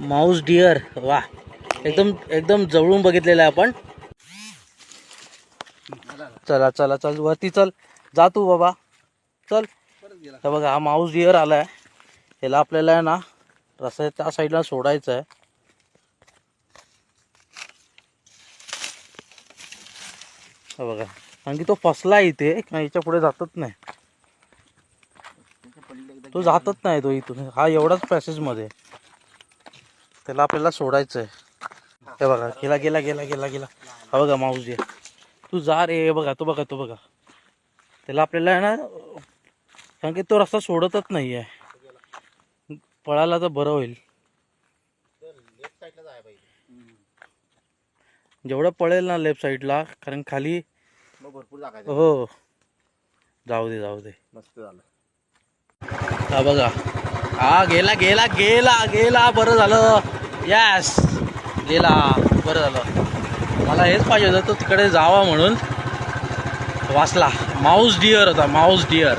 Mouse dear. वा. एकदम एकदम जवळून बघितलेलं आहे आपण. चला चला चल. वरती चल. जा तू बाबा. चल. तर बघा हा माऊस डिअर आलाय. ह्याला आपल्याला आहे ना रस्ता त्या साईडला सोडायचं आहे. बघा. कारण की तो फसला आहे इथे याच्यापुढे जातच नाही. तो जातच नाही तो इथून. हा एवढाच पॅसेजमध्ये त्याला आपल्याला सोडायचं आहे हे बघा गेला गेला गेला गेला गेला. हा बघा माऊस जे तू जा रे हे बघा तो बघा तो बघा. त्याला आपल्याला आहे ना कारण की तो रस्ता सोडतच नाही आहे पळाला तर बरं होईल. जेवढं पळेल ना लेफ्ट साईडला कारण खाली भरपूर जागा हो. जाऊ दे जाऊ दे. मस्त झालं. हा बघा. हा गेला गेला गेला गेला बरं झालं. यस गेला. बरं झालं. मला हेच पाहिजे होतं तो तिकडे जावा म्हणून. वाचला. माऊस डिअर होता माऊस डिअर